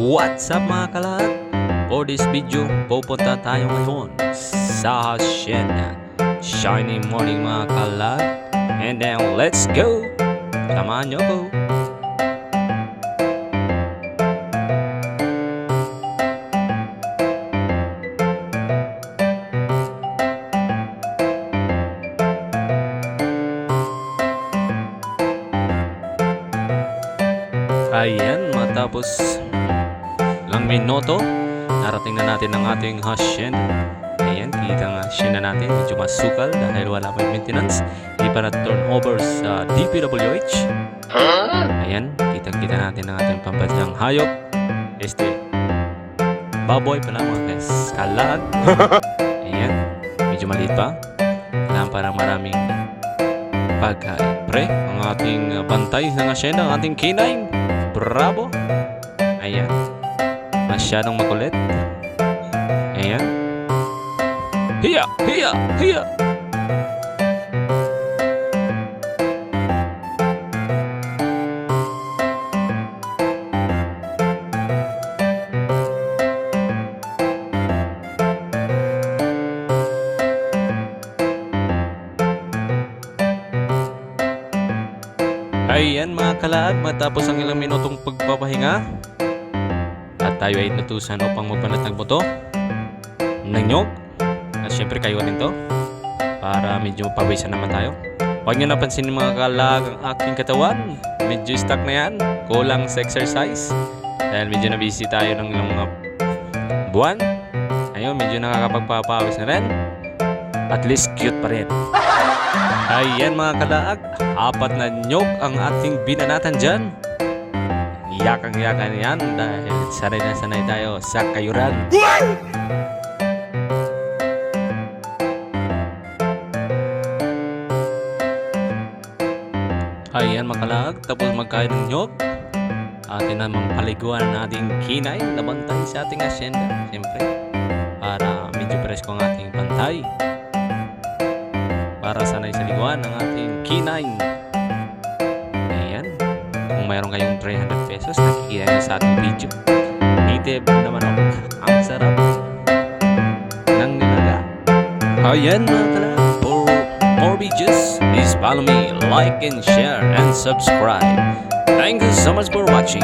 What's up mga kalag? For this video, pupunta tayo ngayon sa Hacienda. Shiny morning mga kalag. And then let's go! Samahan niyo ko. Ayan, matapos lang minuto, narating na natin ang ating hacienda. Ayan, kita nga hacienda natin, medyo masukal dahil wala pa maintenance. Hindi pa na-turn over sa DPWH. Ayan, kitang-kita natin ang ating pambansang hayop. Este, baboy pala mga guys, kalag. Ayan, medyo maliit pa. Kailangan parang maraming pagkain. Pre, ang ating bantay ng hacienda, ang ating canine. Bravo! Ayan. Masyadong makulit. Ayan. Hiya! Hiya! Hiya! Ayan mga kalag, matapos ang ilang minutong pagpapahinga tayo ay natusan upang magpanat ng buto ng nyog at syempre kayo rin to para medyo pawisan naman tayo. Huwag nyo napansin mga kalag ang aking katawan. Medyo stuck na yan. Kulang sa exercise. Dahil medyo na busy tayo ng ilang mga buwan. Ayun medyo nakakapagpapawis na rin. At least cute pa rin. Ayan mga kalaag, apat na nyog ang ating binanatan dyan. Yakang-yakan yan dahil sanay na sanay tayo sa kayuran. Ayan mga kalaag, tapos magkain ng nyog. Atin namang paliguan ang ating kinay na bantay sa ating asyenda. Siyempre, para medyo presko ang ating bantay para sanay sa liguan ng ating K9. Kung mayroon kayong 300 pesos, nakikita nyo sa ating video. Native naman ako. Ang sarap ng nilaga. Ayan mga kala. For more videos, please follow me, like and share and subscribe. Thank you so much for watching.